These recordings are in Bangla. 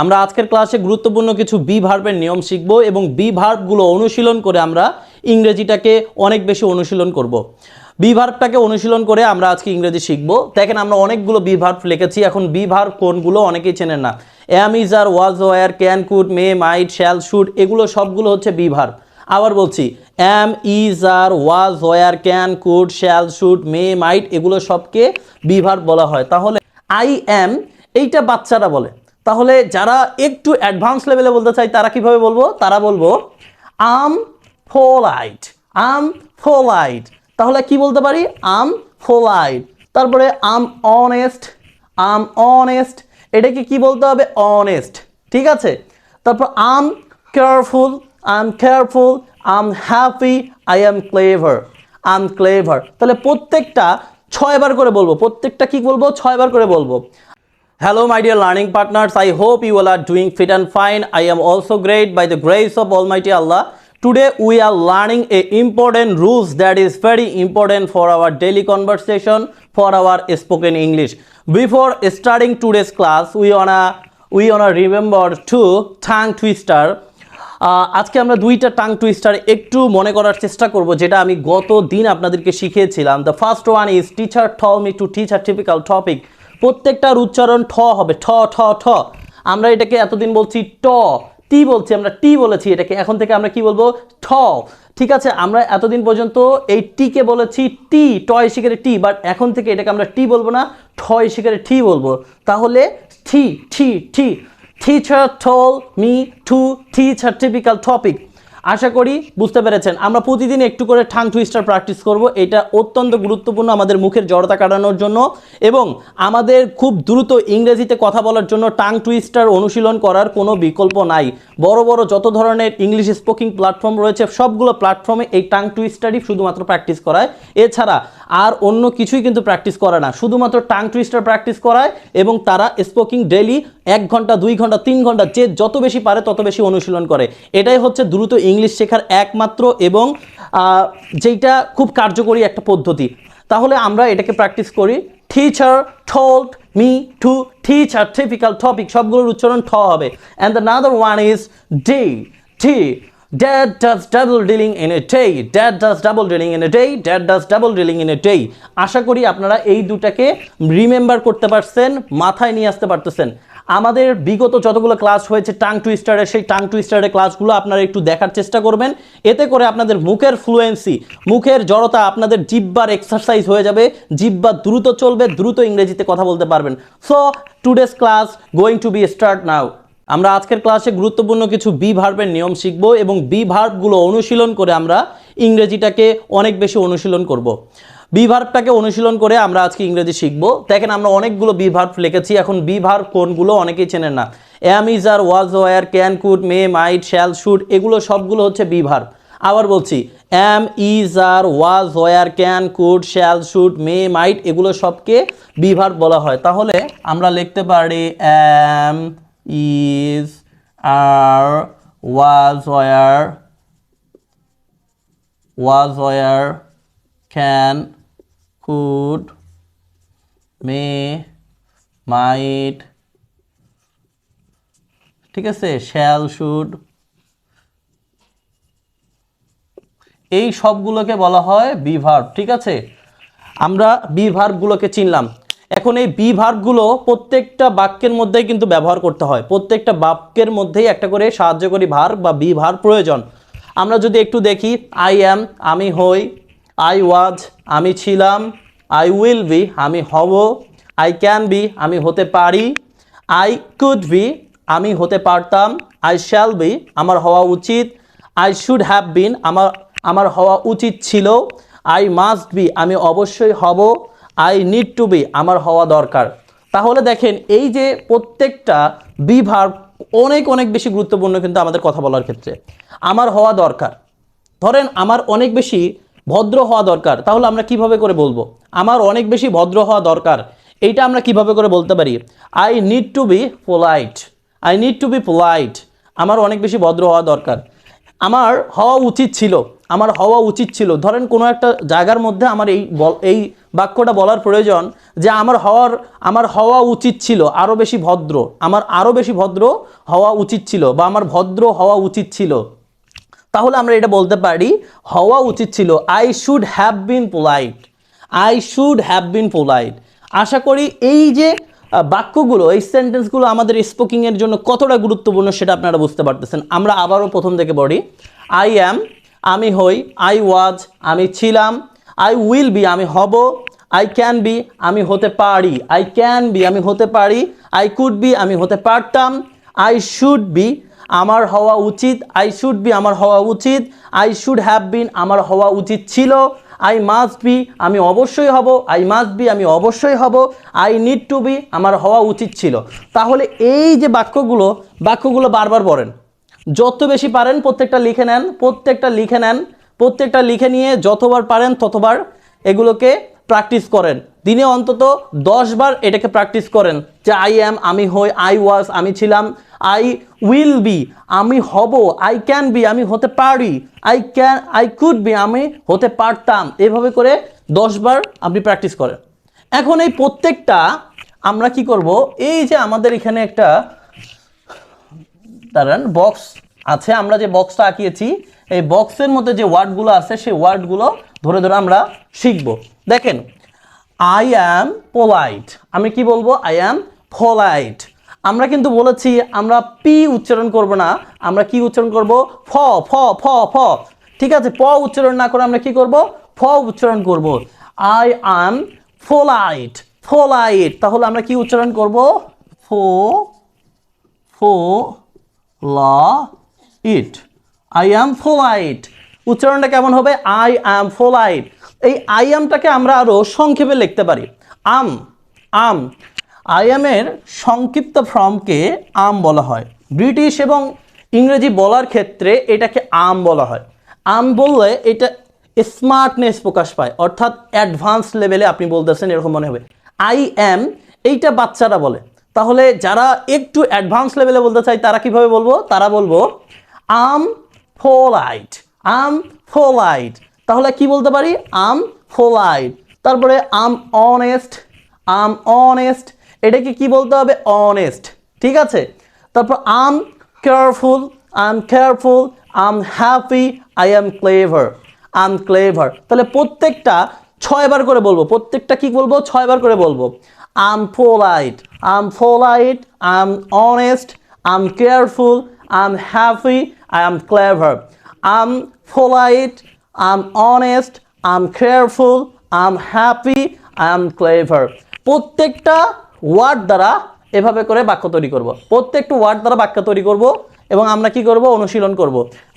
আমরা আজকের ক্লাসে গুরুত্বপূর্ণ কিছু বি ভার্বের নিয়ম শিখব এবং বি ভার্বগুলো অনুশীলন করে আমরা ইংরেজিটাকে অনেক বেশি অনুশীলন করব। বি ভার্বটাকে অনুশীলন করে আমরা আজকে ইংরেজি শিখব। দেখেন আমরা অনেকগুলো বি ভার্ব লিখেছি, এখন বি ভার্ব কোনগুলো অনেকেই চেনেন না। Am is are was were can could may might shall should এগুলো সবগুলো হচ্ছে বি ভার্ব আবার বলছি am is are was were can could shall should may might এগুলো সবকে বি ভার্ব বলা হয়। তাহলে আই অ্যাম এইটা বাচ্চারা বলে। তাহলে যারা একটু অ্যাডভান্স লেভেলে বলতে চাই তারা কীভাবে বলব? তারা বলব আম ফোলাইট আম ফোলাইট তাহলে কি বলতে পারি? আম ফোলাইট তারপরে আম অনেস্ট আম অনেস্ট এটাকে কি বলতে হবে? অনেস্ট ঠিক আছে? তারপর I'm careful I'm careful I'm happy I am clever I'm clever তাহলে প্রত্যেকটা ছয়বার করে বলব। প্রত্যেকটা কি বলব? ছয়বার করে বলব। Hello, my dear learning partners. I hope you all are doing fit and fine. I am also great by the grace of Almighty Allah. Today we are learning a important rules that is very important for our daily conversation for our spoken English. Before starting today's class, we wanna we wanna remember two tongue twister. আজকে আমরা দুইটা টাং টুইস্টার একটু মনে করার চেষ্টা করব যেটা আমি গত দিন আপনাদেরকে শিখিয়েছিলাম the first one is teacher told me to teach a typical topic প্রত্যেকটার উচ্চারণ ঠ হবে। ঠ ঠ ঠ। আমরা এটাকে এতদিন বলছি ট, টি বলছি, আমরা টি বলেছি এটাকে। এখন থেকে আমরা কি বলব? ঠ। ঠিক আছে, আমরা এতদিন পর্যন্ত এই টিকে বলেছি টি টয় শিখের টি বাট এখন থেকে এটাকে আমরা টি বলব না ঠয় শিখের টি বলব। তাহলে ঠি ঠি টি। Teacher told me to teach a topic. আশা করি বুঝতে পেরেছেন। আমরা প্রতিদিন একটু করে ঠাং টুইস্টার প্র্যাকটিস করব। এটা অত্যন্ত গুরুত্বপূর্ণ আমাদের মুখের জড়তা কাটানোর জন্য এবং আমাদের খুব দ্রুত ইংরেজিতে কথা বলার জন্য টাং টুইস্টার অনুশীলন করার কোনো বিকল্প নাই। বড় বড় যত ধরনের ইংলিশ স্পোকিং প্ল্যাটফর্ম রয়েছে, সবগুলো প্ল্যাটফর্মে এই টাং টুইস্টারই শুধুমাত্র প্র্যাকটিস করায়। এছাড়া আর অন্য কিছুই কিন্তু প্র্যাকটিস করে না। শুধুমাত্র টাং টুইস্টার প্র্যাকটিস করায় এবং তারা স্পোকিং ডেলি এক ঘণ্টা, দুই ঘণ্টা, তিন ঘণ্টা যে যত বেশি পারে তত বেশি অনুশীলন করে। এটাই হচ্ছে দ্রুত ইংলিশ শেখার একমাত্র এবং যেইটা খুব কার্যকরী একটা পদ্ধতি তাহলে আমরা এটাকে প্র্যাকটিস করি teacher told me to teach a typical topic সবগুলোর উচ্চারণ ঠ হবে and the other one is D T Dad does double dealing in a day. Dad does double dealing in a day. Dad does double dealing in. আশা করি আপনারা এই দুটাকে রিমেম্বার করতে পারছেন, মাথায় নিয়ে আসতে পারতেছেন আমাদের বিগত যতগুলো ক্লাস হয়েছে টাং টু টুইস্টারের সেই টাং টু টুইস্টারের ক্লাসগুলো আপনারা একটু দেখার চেষ্টা করবেন। এতে করে আপনাদের মুখের ফ্লুয়েন্সি মুখের জড়তা আপনাদের জিব্বার এক্সারসাইজ হয়ে যাবে, জিব্বা দ্রুত চলবে, দ্রুত ইংরেজিতে কথা বলতে পারবেন। So today's class going to be start now আমরা আজকের ক্লাসে গুরুত্বপূর্ণ কিছু বি ভার্বের নিয়ম শিখব এবং বি ভার্বগুলো অনুশীলন করে আমরা ইংরেজিটাকে অনেক বেশি অনুশীলন করব। বি ভার্বটাকে অনুশীলন করে আমরা আজকে ইংরেজি শিখব। দেখেন আমরা অনেকগুলো বি ভার্ব লিখেছি, এখন বি ভার্ব কোনগুলো অনেকেই চেনেন না। Am is are was were can could may might shall should এগুলো সবগুলো হচ্ছে বি ভার্ব আবার বলছি am is are was were can could shall should may might এগুলো সবকে বি ভার্ব বলা হয়। তাহলে আমরা লিখতে পারি am is are was where was where can could may might ঠিক আছে? Shall should. এই সবগুলোকে বলা হয় বিভার্ব ঠিক আছে? আমরা বি ভার্বগুলোকে চিনলাম। এখন এই বি ভার্বগুলো প্রত্যেকটা বাক্যের মধ্যেই কিন্তু ব্যবহার করতে হয়। প্রত্যেকটা বাক্যের মধ্যেই একটা করে সাহায্যকারী ভার বা বি ভার প্রয়োজন। আমরা যদি একটু দেখি আই অ্যাম আমি হই। আই ওয়াজ আমি ছিলাম আই উইল বি আমি হব আই ক্যান বি আমি হতে পারি আই কুড বি আমি হতে পারতাম আই শ্যাল বি আমার হওয়া উচিত আই শুড হ্যাভ বিন আমার আমার হওয়া উচিত ছিল আই মাস্ট বি আমি অবশ্যই হব আই নিড টু বি আমার হওয়া দরকার। তাহলে দেখেন, এই যে প্রত্যেকটা বিভার অনেক অনেক বেশি গুরুত্বপূর্ণ কিন্তু আমাদের কথা বলার ক্ষেত্রে। আমার হওয়া দরকার। ধরেন, আমার অনেক বেশি ভদ্র হওয়া দরকার। তাহলে আমরা কীভাবে করে বলব? আমার অনেক বেশি ভদ্র হওয়া দরকার। এইটা আমরা কীভাবে করে বলতে পারি? I need to be polite I need to be polite আমার অনেক বেশি ভদ্র হওয়া দরকার। আমার হওয়া উচিত ছিল। আমার হওয়া উচিত ছিল। ধরেন কোনো একটা জায়গার মধ্যে আমার এই এই বাক্যটা বলার প্রয়োজন যে আমার হওয়ার আমার হওয়া উচিত ছিল। আরও বেশি ভদ্র। আমার আরও বেশি ভদ্র হওয়া উচিত ছিল বা আমার ভদ্র হওয়া উচিত ছিল। তাহলে আমরা এটা বলতে পারি, হওয়া উচিত ছিল I should have been polite I should have been polite আশা করি এই যে বাক্যগুলো, এই সেন্টেন্সগুলো আমাদের স্পোকিংয়ের জন্য কতটা গুরুত্বপূর্ণ সেটা আপনারা বুঝতে পারতেছেন। আমরা আবারও প্রথম থেকে পড়ি আই অ্যাম আমি হই আই ওয়াজ আমি ছিলাম আই উইল বি আমি হব আই ক্যান বি আমি হতে পারি আই ক্যান বি আমি হতে পারি আই কুড বি আমি হতে পারতাম আই শুড বি আমার হওয়া উচিত আই শুড বি আমার হওয়া উচিত আই শুড হ্যাভ বিন আমার হওয়া উচিত ছিল আই মাস্ট বি আমি অবশ্যই হব আই মাস্ট বি আমি অবশ্যই হব আই নিড টু বি আমার হওয়া উচিত ছিল। তাহলে এই যে বাক্যগুলো বাক্যগুলো বারবার পড়েন। যত বেশি পারেন প্রত্যেকটা লিখে নেন, প্রত্যেকটা লিখে নেন, প্রত্যেকটা লিখে নিয়ে যতবার পারেন ততবার এগুলোকে প্র্যাকটিস করেন। দিনে অন্তত দশ বার এটাকে প্র্যাকটিস করেন যে আই অ্যাম আমি হই আই ওয়াজ আমি ছিলাম আই উইল বি আমি হব আই ক্যান বি আমি হতে পারি I can I could be আমি হতে পারতাম। এভাবে করে দশ বার আপনি প্র্যাকটিস করেন। এখন এই প্রত্যেকটা আমরা কি করব? এই যে আমাদের এখানে একটা, দাঁড়ান বক্স আছে, আমরা যে বক্সটা আঁকিয়েছি, এই বক্সের মধ্যে যে ওয়ার্ডগুলো আছে, সেই ওয়ার্ডগুলো ধরে ধরে আমরা শিখব। দেখেন আই অ্যাম পোলাইট আমি কি বলব? আই অ্যাম পোলাইট আমরা কিন্তু বলেছি আমরা পি উচ্চারণ করব না, আমরা কি উচ্চারণ করব? ফ ফ ফ ফ। ঠিক আছে, প উচ্চারণ না করে আমরা কি করব? ফ উচ্চারণ করব। আই আম ফোলাইট ফোলাইট তাহলে আমরা কি উচ্চারণ করব? ফো ফো, ল, ইট। আই অ্যাম ফোলাইট উচ্চারণটা কেমন হবে? আই অ্যাম ফোলাইট এই আই আমটাকে আমরা আরও সংক্ষেপে লিখতে পারি। আম আম। আই অ্যামের সংক্ষিপ্ত ফর্মকে আম বলা হয়। ব্রিটিশ এবং ইংরেজি বলার ক্ষেত্রে এটাকে আম বলা হয়। আম বললে এটা স্মার্টনেস প্রকাশ পায়, অর্থাৎ অ্যাডভান্স লেভেলে আপনি বলতেছেন এরকম মনে হবে। আই অ্যাম এইটা বাচ্চারা বলে। তাহলে যারা একটু অ্যাডভান্স লেভেলে বলতে চাই তারা কীভাবে বলব? তারা বলব, আম ফোলাইট আম ফোলাইট। তাহলে কি বলতে পারি? আম ফোলাইট। তারপরে, আম অনেস্ট আম অনেস্ট। এটাকে কি বলতে হবে? অনেস্ট ঠিক আছে? তারপর I'm careful I'm careful I'm happy I am clever I'm clever তাহলে প্রত্যেকটা ছয়বার করে বলব। প্রত্যেকটা কি বলব? ছয়বার করে বলব। I'm polite I'm polite I'm honest I'm careful I'm happy I am clever I'm polite I'm honest I'm careful I'm happy I am clever প্রত্যেকটা ওয়ার্ড দ্বারা এভাবে করে বাক্য তৈরি করব। প্রত্যেকটা ওয়ার্ড দ্বারা বাক্য তৈরি করব এবং আমরা কি করব? অনুশীলন করব।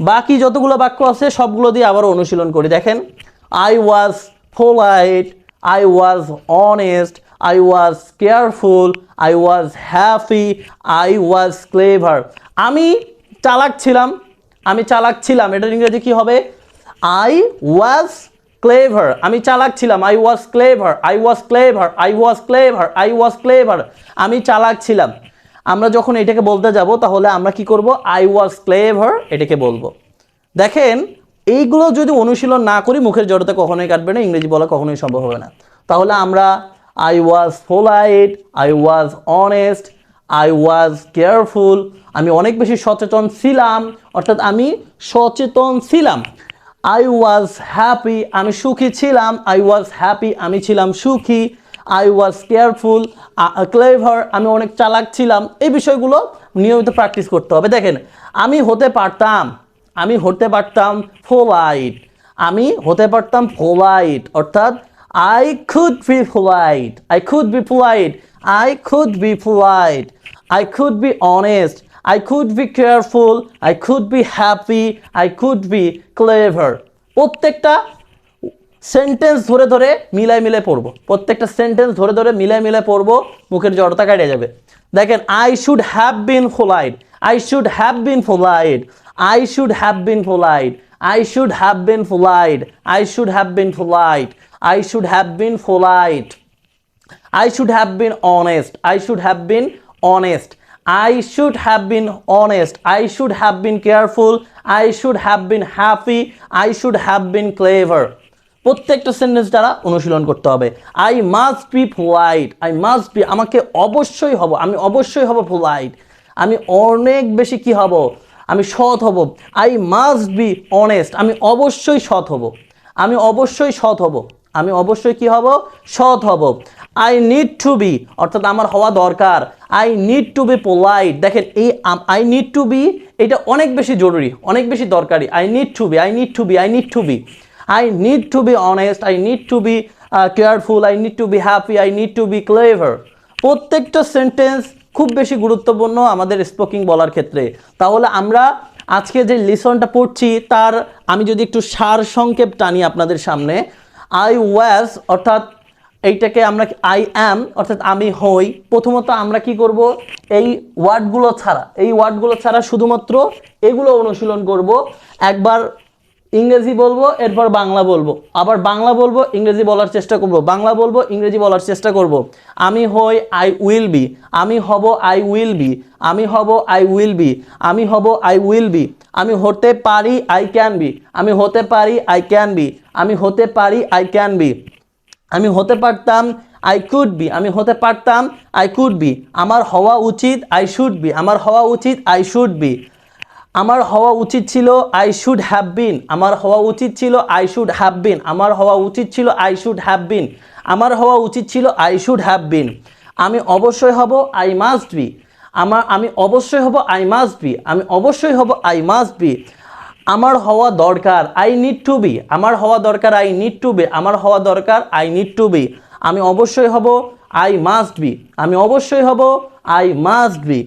বাকি যতগুলো বাক্য আছে, সবগুলো দিয়ে আবার অনুশীলন করি। দেখেন I was polite I was honest I was careful I was happy I was clever আমি চালাক ছিলাম, আমি চালাক ছিলাম। এটার ইংরেজি কি হবে? আই ওয়াজ ক্লেভার আমি চালাক ছিলাম। I was clever I was clever I was clever I was clever আমি চালাক ছিলাম। আমরা যখন এটাকে বলতে যাব, তাহলে আমরা কি করব? আই ওয়াজ ক্লেভার এটাকে বলব। দেখেন, এইগুলো যদি অনুশীলন না করি, মুখের জড়তা কখনোই কাটবে না, ইংরেজি বলা কখনোই সম্ভব হবে না। তাহলে আমরা I was polite I was honest I was careful আমি অনেক বেশি সচেতন ছিলাম, অর্থাৎ আমি সচেতন ছিলাম। আই ওয়াজ হ্যাপি আমি সুখী ছিলাম। আই ওয়াজ হ্যাপি আমি ছিলাম সুখী। আই ওয়াজ কেয়ারফুল ক্লেভার আমি অনেক চালাক ছিলাম। এই বিষয়গুলো নিয়মিত প্র্যাকটিস করতে হবে। দেখেন, আমি হতে পারতাম, আমি হতে পারতাম ফোলাইট আমি হতে পারতাম ফোলাইট অর্থাৎ I could be polite I could be polite I could be polite I could be honest I could be careful, I could be happy, I could be clever. প্রত্যেকটা সেন্টেন্স ধরে ধরে মিলাই মিলাই পড়ব প্রত্যেকটা সেন্টেন্স ধরে ধরে মিলাই মিলাই পড়ব মুখের জড়তা কাটিয়ে যাবে দেখেন I should have been polite I should have been polite I should have been polite I should have been polite I should have been polite I should have been polite I should have been honest. I should have been honest. I should have been honest I should have been careful I should have been happy I should have been clever প্রত্যেকটা সেন্টেন্স দ্বারা অনুশীলন করতে হবে। I must be polite I must be আমাকে অবশ্যই হব। আমি অবশ্যই হব পোলাইট আমি অনেক বেশি কি হব? আমি সৎ হব। আই মাস্ট বি অনেস্ট আমি অবশ্যই সৎ হব। আমি অবশ্যই সৎ হব। আমি অবশ্যই কি হব সৎ হব আই নিড টু বি অর্থাৎ আমার হওয়া দরকার I need to be polite দেখেন এই আই নিড টু বি এটা অনেক বেশি জরুরি অনেক বেশি দরকারি I need to be I need to be I need to be I need to be honest I need to be careful I need to be happy I need to be clever প্রত্যেকটা সেন্টেন্স খুব বেশি গুরুত্বপূর্ণ আমাদের স্পোকিং বলার ক্ষেত্রে তাহলে আমরা আজকে যে লিসনটা পড়ছি তার আমি যদি একটু সার সংক্ষেপ টানি আপনাদের সামনে আই ওয়াজ অর্থাৎ এইটাকে আমরা আই অ্যাম অর্থাৎ আমি হই, প্রথমত আমরা কি করব? এই ওয়ার্ডগুলো ছাড়া, এই ওয়ার্ডগুলো ছাড়া শুধুমাত্র এগুলো অনুশীলন করব। একবার ইংরেজি বলব, এরপর বাংলা বলব। আবার বাংলা বলব, ইংরেজি বলার চেষ্টা করব। বাংলা বলব, ইংরেজি বলার চেষ্টা করব। আমি হই আই উইল বি আমি হব আই উইল বি আমি হব আই উইল বি আমি হব আই উইল বি আমি হতে পারি আই ক্যান বি আমি হতে পারি আই ক্যান বি আমি হতে পারি আই ক্যান বি আমি হতে পারতাম আই কুড বি আমি হতে পারতাম আই কুড বি আমার হওয়া উচিত আই শুড বি আমার হওয়া উচিত আই শুড বি আমার হওয়া উচিত ছিল আই শুড হ্যাভ বিন আমার হওয়া উচিত ছিল আই শুড হ্যাভ বিন আমার হওয়া উচিত ছিল আই শুড হ্যাভ বিন আমার হওয়া উচিত ছিল আই শুড হ্যাভ বিন আমি অবশ্যই হব আই মাস্ট বি আমার, আমি অবশ্যই হব আই মাস্ট বি আমি অবশ্যই হব আই মাস্ট বি আমার হওয়া দরকার আই নিড টু বি আমার হওয়া দরকার আই নিড টু বি আমার হওয়া দরকার আই নিড টু বি আমি অবশ্যই হব আই মাস্ট বি আমি অবশ্যই হব আই মাস্ট বি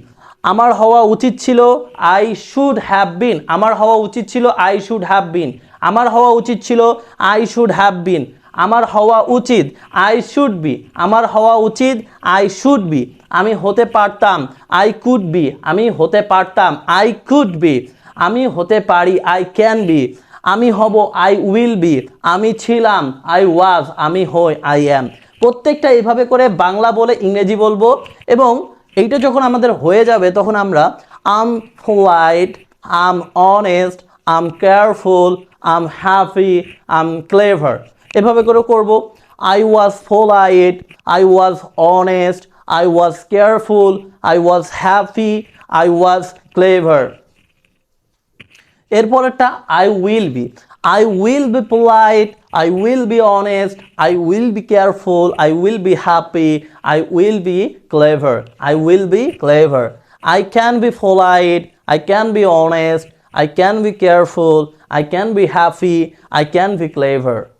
আমার হওয়া উচিত ছিল আই শুড হ্যাভ বিন আমার হওয়া উচিত ছিল আই শুড হ্যাভ বিন আমার হওয়া উচিত ছিল আই শুড হ্যাভ বিন আমার হওয়া উচিত আই শুড বি আমার হওয়া উচিত আই শুড বি আমি হতে পারতাম আই কুড বি আমি হতে পারতাম আই কুড বি আমি হতে পারি আই ক্যান বি আমি হব আই উইল বি আমি ছিলাম আই ওয়াজ আমি হই আই অ্যাম প্রত্যেকটা এইভাবে করে বাংলা বলে ইংরেজি বলব এবং এইটা যখন আমাদের হয়ে যাবে, তখন আমরা am polite am honest am careful am happy am clever এভাবে করে করব I was polite I was honest I was careful I was happy I was clever এরপরেরটা I will be I will be polite I will be honest, I will be careful, I will be happy, I will be clever, I will be clever. I can be polite, I can be honest, I can be careful, I can be happy, I can be clever.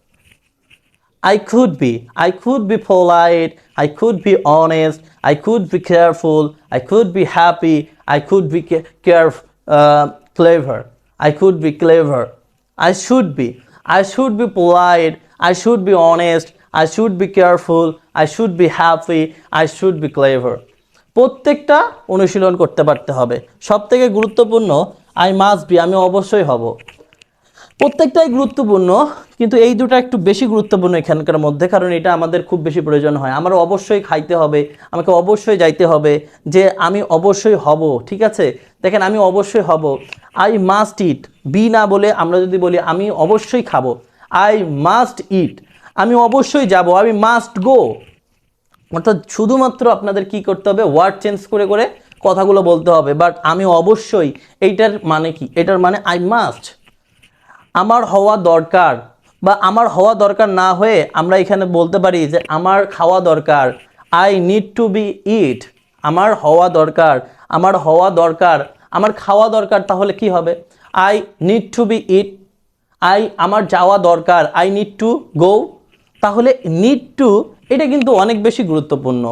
I could be, I could be polite, I could be honest, I could be careful, I could be happy, I could be care, uh, clever, I could be clever, I should be, I should be polite. I should be honest. I should be careful. I should be happy. I should be clever. প্রত্যেকটা অনুশীলন করতে পারতে হবে সব থেকে গুরুত্বপূর্ণ আই মাস্ট বি আমি অবশ্যই হব প্রত্যেকটাই গুরুত্বপূর্ণ, কিন্তু এই দুটো একটু বেশি গুরুত্বপূর্ণ এখানকার মধ্যে, কারণ এটা আমাদের খুব বেশি প্রয়োজন হয়। আমার অবশ্যই খাইতে হবে, আমাকে অবশ্যই যাইতে হবে যে আমি অবশ্যই হব, ঠিক আছে? দেখেন, আমি অবশ্যই হব। আই মাস্ট ইট বি না বলে আমরা যদি বলি আমি অবশ্যই খাব। আই মাস্ট ইট আমি অবশ্যই যাব আমি মাস্ট গো অর্থাৎ শুধুমাত্র আপনাদের কি করতে হবে ওয়ার্ড চেঞ্জ করে করে কথাগুলো বলতে হবে বাট আমি অবশ্যই, এইটার মানে কি? এটার মানে আই মাস্ট আমার হওয়া দরকার বা আমার হওয়া দরকার না হয়ে আমরা এখানে বলতে পারি যে আমার খাওয়া দরকার I need to be eat আমার হওয়া দরকার, আমার হওয়া দরকার, আমার খাওয়া দরকার তাহলে কি হবে? I need to be eat I আমার যাওয়া দরকার আই নিড টু গো তাহলে নিড টু এটা কিন্তু অনেক বেশি গুরুত্বপূর্ণ।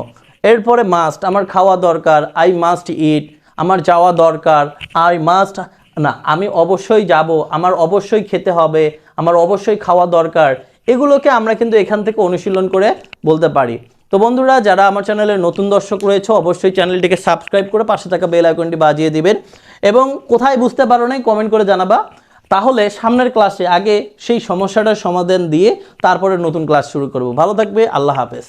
এরপরে মাস্ট আমার খাওয়া দরকার আই মাস্ট ইট আমার যাওয়া দরকার আই মাস্ট না, আমি অবশ্যই যাব, আমার অবশ্যই খেতে হবে, আমার অবশ্যই খাওয়া দরকার, এগুলোকে আমরা কিন্তু এখান থেকে অনুশীলন করে বলতে পারি। তো বন্ধুরা, যারা আমার চ্যানেলের নতুন দর্শক রয়েছে, অবশ্যই চ্যানেলটিকে সাবস্ক্রাইব করে পাশে থাকা বেল আইকনটি বাজিয়ে দিবেন। এবং কোথায় বুঝতে পারো নাই কমেন্ট করে জানাবা। তাহলে সামনের ক্লাসে আগে সেই সমস্যাটার সমাধান দিয়ে তারপরে নতুন ক্লাস শুরু করব। ভালো থাকবে, আল্লাহ হাফেজ।